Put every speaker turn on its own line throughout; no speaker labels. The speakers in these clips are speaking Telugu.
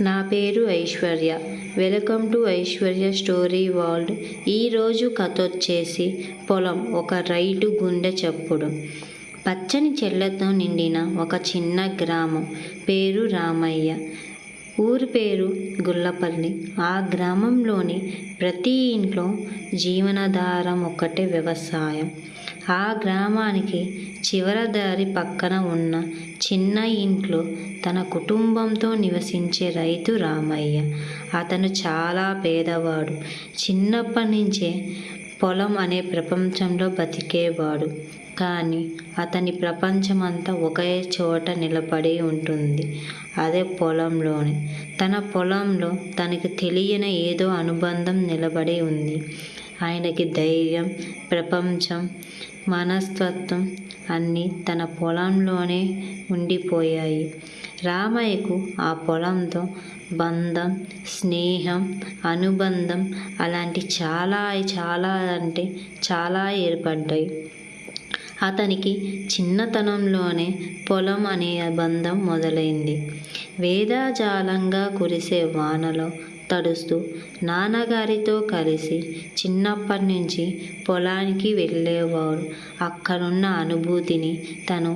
నా పేరు Aishwarya. Welcome to Aishwarya story world. ఈరోజు కథ వచ్చేసి పొలం ఒక రైటు గుండె చప్పుడు. పచ్చని చెట్లతో నిండిన ఒక చిన్న గ్రామం పేరు రామయ్య. ఊరి పేరు గుల్లపల్లి. ఆ గ్రామంలోని ప్రతి ఇంట్లో జీవనాధారం ఒక్కటే వ్యవసాయం. ఆ గ్రామానికి చివర దారి పక్కన ఉన్న చిన్న ఇంట్లో తన కుటుంబంతో నివసించే రైతు రామయ్య. అతను చాలా పేదవాడు. చిన్నప్పటి నుంచే పొలం అనే ప్రపంచంలో బతికేవాడు. కానీ అతని ప్రపంచమంతా ఒకే చోట నిలబడి ఉంటుంది. అదే పొలంలోనే. తన పొలంలో తనకు తెలియని ఏదో అనుబంధం నిలబడి ఉంది. ఆయనకి ధైర్యం ప్రపంచం మనస్తత్వం అన్నీ తన పొలంలోనే ఉండిపోయాయి. రామయ్యకు ఆ పొలంతో బంధం స్నేహం అనుబంధం అలాంటి చాలా చాలా అంటే చాలా ఏర్పడ్డాయి. అతనికి చిన్నతనంలోనే పొలం అనే బంధం మొదలైంది. వేదాజాలంగా కురిసే వానలో తడుస్తూ నాన్నగారితో కలిసి చిన్నప్పటి నుంచి పొలానికి వెళ్ళేవాడు. అక్కడున్న అనుభూతిని తను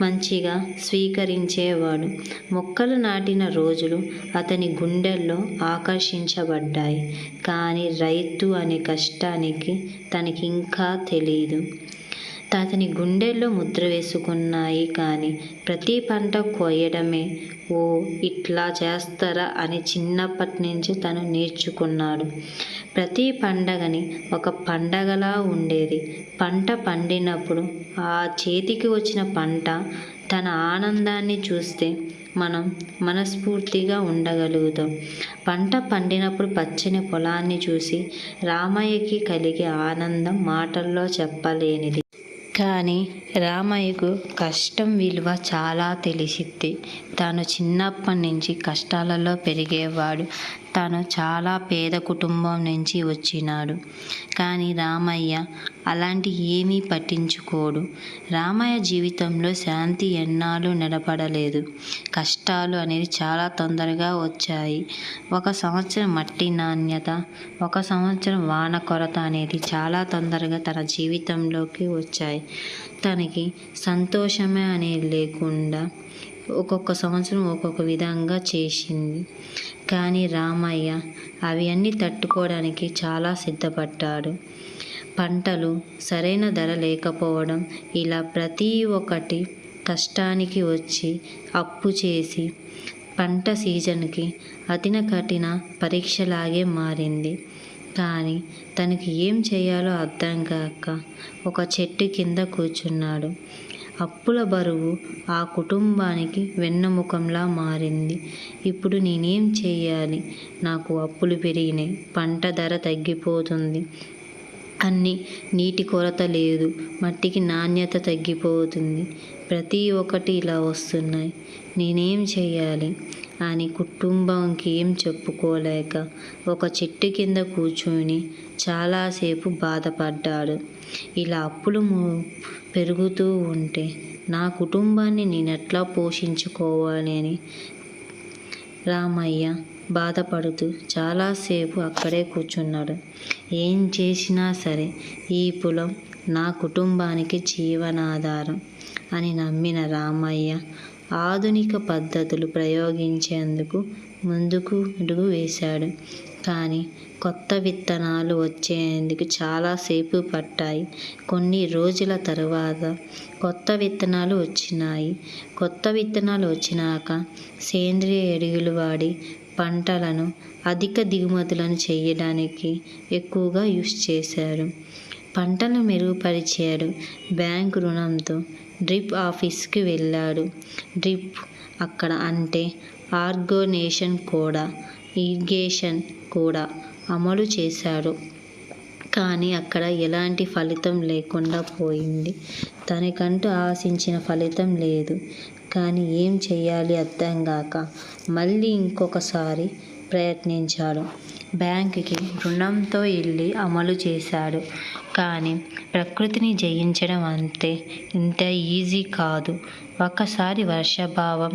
మంచిగా స్వీకరించేవాడు. మొక్కలు నాటిన రోజులు అతని గుండెల్లో ఆకర్షించబడ్డాయి. కానీ రైతు అనే కష్టానికి తనకి ఇంకా తెలియదు అతని గుండెల్లో ముద్ర వేసుకున్నాయి కానీ ప్రతి పంట కోయడమే. ఓ ఇట్లా చేస్తారా అని చిన్నప్పటి నుంచి తను నేర్చుకున్నాడు. ప్రతి పండగని ఒక పండగలా ఉండేది. పంట పండినప్పుడు ఆ చేతికి వచ్చిన పంట తన ఆనందాన్ని చూస్తే మనం మనస్ఫూర్తిగా ఉండగలుగుతాం. పంట పండినప్పుడు పచ్చని పొలాన్ని చూసి రామయ్యకి కలిగే ఆనందం మాటల్లో చెప్పలేనిది. కానీ రామయ్యకు కష్టం విలువ చాలా తెలిసిద్ది. తాను చిన్నప్పటి నుంచి కష్టాలలో పెరిగేవాడు. తాను చాలా పేద కుటుంబం నుంచి వచ్చినాడు. కానీ రామయ్య అలాంటి ఏమీ పట్టించుకోడు. రామయ్య జీవితంలో శాంతి ఎన్నాళ్ళు నిలబడలేదు. కష్టాలు అనేవి చాలా తొందరగా వచ్చాయి. ఒక సంవత్సరం మట్టి నాణ్యత ఒక సంవత్సరం వాన కొరత అనేది చాలా తొందరగా తన జీవితంలోకి వచ్చాయి. తనకి సంతోషమే అనేది లేకుండా ఒక్కొక్క సంవత్సరం ఒక్కొక్క విధంగా చేసింది. కానీ రామయ్య అవి అన్నీ తట్టుకోవడానికి చాలా సిద్ధపడ్డాడు. పంటలు సరైన ధర లేకపోవడం ఇలా ప్రతి ఒక్కటి కష్టానికి వచ్చి అప్పు చేసి పంట సీజన్కి అతిన కఠిన పరీక్షలాగే మారింది. కానీ తనకి ఏం చేయాలో అర్థం కాక ఒక చెట్టు కింద కూర్చున్నాడు. అప్పుల బరువు ఆ కుటుంబానికి వెన్నముఖంలా మారింది. ఇప్పుడు నేనేం చేయాలి? నాకు అప్పులు పెరిగినాయి పంట ధర తగ్గిపోతుంది. అన్ని నీటి కొరత లేదు మట్టికి నాణ్యత తగ్గిపోతుంది. ప్రతి ఒక్కటి ఇలా వస్తున్నాయి. నేనేం చేయాలి? అని కుటుంబంకి ఏం చెప్పుకోలేక ఒక చెట్టు కింద కూర్చొని చాలాసేపు బాధపడ్డాడు. ఇలా అప్పులు పెరుగుతూ ఉంటే నా కుటుంబాన్ని నేను ఎట్లా పోషించుకోవాలి అని రామయ్య బాధపడుతూ చాలాసేపు అక్కడే కూర్చున్నాడు. ఏం చేసినా సరే ఈ పొలం నా కుటుంబానికి జీవనాధారం అని నమ్మిన రామయ్య ఆధునిక పద్ధతులు ప్రయోగించేందుకు ముందుకు అడుగు వేశాడు. కానీ కొత్త విత్తనాలు వచ్చేందుకు చాలాసేపు పట్టాయి. కొన్ని రోజుల తర్వాత కొత్త విత్తనాలు వచ్చినాయి. కొత్త విత్తనాలు వచ్చినాక సేంద్రియ ఎరువులు వాడి పంటలను అధిక దిగుమతులను చేయడానికి ఎక్కువగా యూస్ చేశారు పంటను మెరుగుపరిచాడు. బ్యాంకు రుణంతో డ్రిప్ ఆఫీస్కి వెళ్ళాడు. డ్రిప్ అక్కడ అంటే ఆర్గనేషన్ కూడా ఇరిగేషన్ కూడా అమలు చేశాడు. కానీ అక్కడ ఎలాంటి ఫలితం లేకుండా పోయింది. తనకంటూ ఆశించిన ఫలితం లేదు. కానీ ఏం చేయాలి అర్థం కాక మళ్ళీ ఇంకొకసారి ప్రయత్నించాడు. బ్యాంకుకి రుణంతో వెళ్ళి అమలు చేశాడు. కానీ ప్రకృతిని జయించడం అంతే ఇంత ఈజీ కాదు. ఒకసారి వర్షాభావం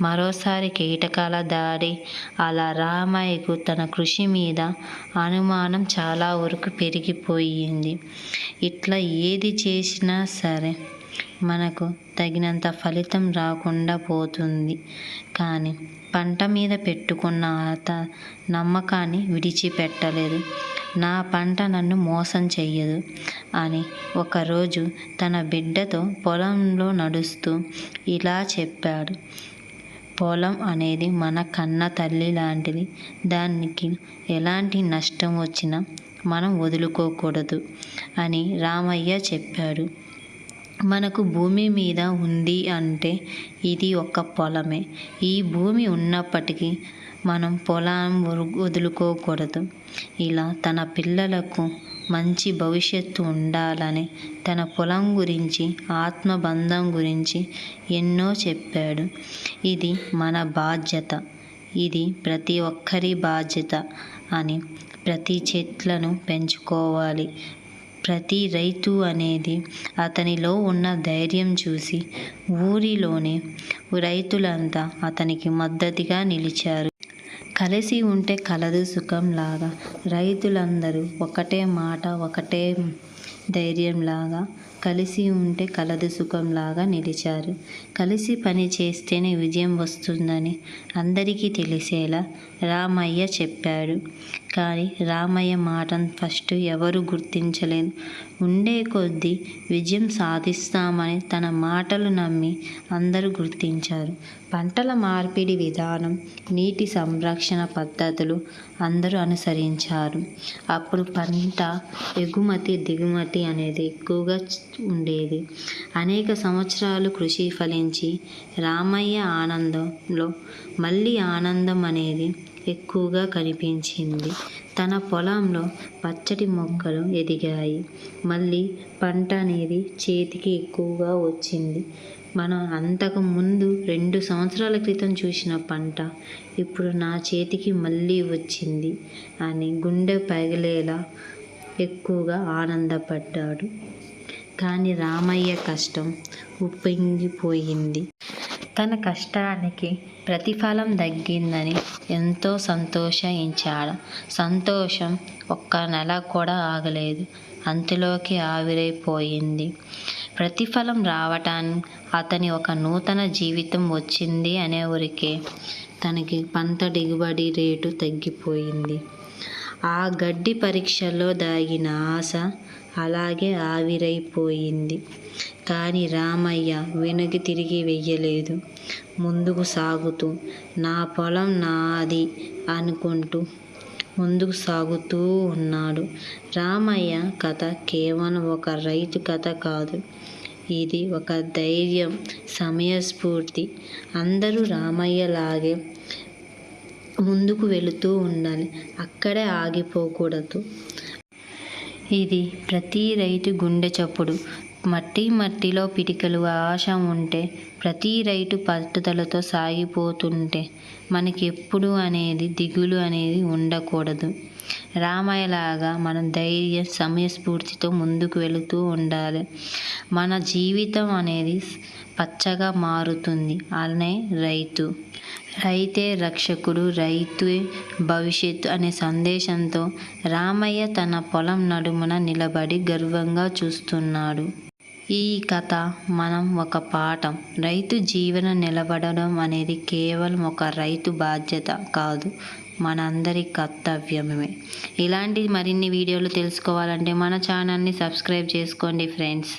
మరోసారి కీటకాల దాడి అలా రామయ్యకు తన కృషి మీద అనుమానం చాలా వరకు పెరిగిపోయింది. ఇట్లా ఏది చేసినా సరే మనకు తగినంత ఫలితం రాకుండా పోతుంది. కానీ పంట మీద పెట్టుకున్న అత నమ్మకాన్ని విడిచిపెట్టలేదు. నా పంట నన్ను మోసం చెయ్యదు అని ఒకరోజు తన బిడ్డతో పొలంలో నడుస్తూ ఇలా చెప్పాడు. పొలం అనేది మన కన్న తల్లి లాంటిది. దానికి ఎలాంటి నష్టం వచ్చినా మనం వదులుకోకూడదు అని రామయ్య చెప్పాడు. మనకు భూమి మీద ఉంది అంటే ఇది ఒక పొలమే. ఈ భూమి ఉన్నప్పటికీ మనం పొలం వదులుకోకూడదు. ఇలా తన పిల్లలకు మంచి భవిష్యత్తు ఉండాలని తన పొలం గురించి ఆత్మబంధం గురించి ఎన్నో చెప్పాడు. ఇది మన బాధ్యత. ఇది ప్రతి ఒక్కరి బాధ్యత అని ప్రతి చెట్లను పెంచుకోవాలి. ప్రతి రైతు అనేది అతనిలో ఉన్న ధైర్యం చూసి ఊరిలోని రైతులంతా అతనికి మద్దతుగా నిలిచారు. కలిసి ఉంటే కలదు సుఖం లాగా రైతులందరూ ఒకటే మాట ఒకటే ధైర్యంలాగా కలిసి ఉంటే కలదు సుఖంలాగా నిలిచారు. కలిసి పని చేస్తేనే విజయం వస్తుందని అందరికీ తెలిసేలా రామయ్య చెప్పాడు. కానీ రామయ్య మాటను ఫస్ట్ ఎవరు గుర్తించలేదు ఉండే కొద్దీ విజయం సాధిస్తామని తన మాటలు నమ్మి అందరూ గుర్తించారు. పంటల మార్పిడి విధానం నీటి సంరక్షణ పద్ధతులు అందరూ అనుసరించారు. అప్పుడు పంట ఎగుమతి దిగుమతి అనేది ఎక్కువగా ఉండేది. అనేక సంవత్సరాలు కృషి ఫలించి రామయ్య ఆనందంలో మళ్ళీ ఆనందం అనేది ఎక్కువగా కనిపించింది. తన పొలంలో పచ్చటి మొక్కలు ఎదిగాయి. మళ్ళీ పంట అనేది చేతికి ఎక్కువగా వచ్చింది. మనం అంతకు ముందు రెండు సంవత్సరాల క్రితం చూసిన పంట ఇప్పుడు నా చేతికి మళ్ళీ వచ్చింది అని గుండె పగిలేలా ఎక్కువగా ఆనందపడ్డాడు. కానీ రామయ్య కష్టం ఉప్పొంగిపోయింది. తన కష్టానికి ప్రతిఫలం దక్కిందని ఎంతో సంతోషించాడు. సంతోషం ఒక్క నెల కూడా ఆగలేదు. అంతలోకి ఆవిరైపోయింది. ప్రతిఫలం రావటాన్ని అతని ఒక నూతన జీవితం వచ్చింది అనే ఊరికే తనకి పంట దిగుబడి రేటు తగ్గిపోయింది. ఆ గడ్డి పరీక్షలో దాగిన ఆశ అలాగే ఆవిరైపోయింది. కానీ రామయ్య వెనక్కి తిరిగి వెయ్యలేదు. ముందుకు సాగుతూ నా పొలం నాది అనుకుంటూ ముందుకు సాగుతూ ఉన్నాడు. రామయ్య కథ కేవలం ఒక రైతు కథ కాదు. ఇది ఒక ధైర్యం సమయస్ఫూర్తి. అందరూ రామయ్యలాగే ముందుకు వెళుతూ ఉండాలి. అక్కడే ఆగిపోకూడదు. ఇది ప్రతి రైతు గుండె చప్పుడు. మట్టి మట్టిలో పిటికలు ఆశ ఉంటే ప్రతి రైతు పట్టుదలతో సాగిపోతుంటే మనకి ఎప్పుడు అనేది దిగులు అనేది ఉండకూడదు. రామయ్యలాగా మనం ధైర్య సమయస్ఫూర్తితో ముందుకు వెళుతూ ఉండాలి. మన జీవితం అనేది పచ్చగా మారుతుంది. అనే రైతు. రైతే రక్షకుడు రైతే భవిష్యత్తు అనే సందేశంతో రామయ్య తన పొలం నడుమున నిలబడి గర్వంగా చూస్తున్నాడు. ఈ కథ మనం ఒక పాఠం. రైతు జీవనం నిలబడడం అనేది కేవలం ఒక రైతు బాధ్యత కాదు మనందరి కర్తవ్యమే. ఇలాంటి మరిన్ని వీడియోలు తెలుసుకోవాలంటే మన ఛానల్ని సబ్స్క్రైబ్ చేసుకోండి ఫ్రెండ్స్.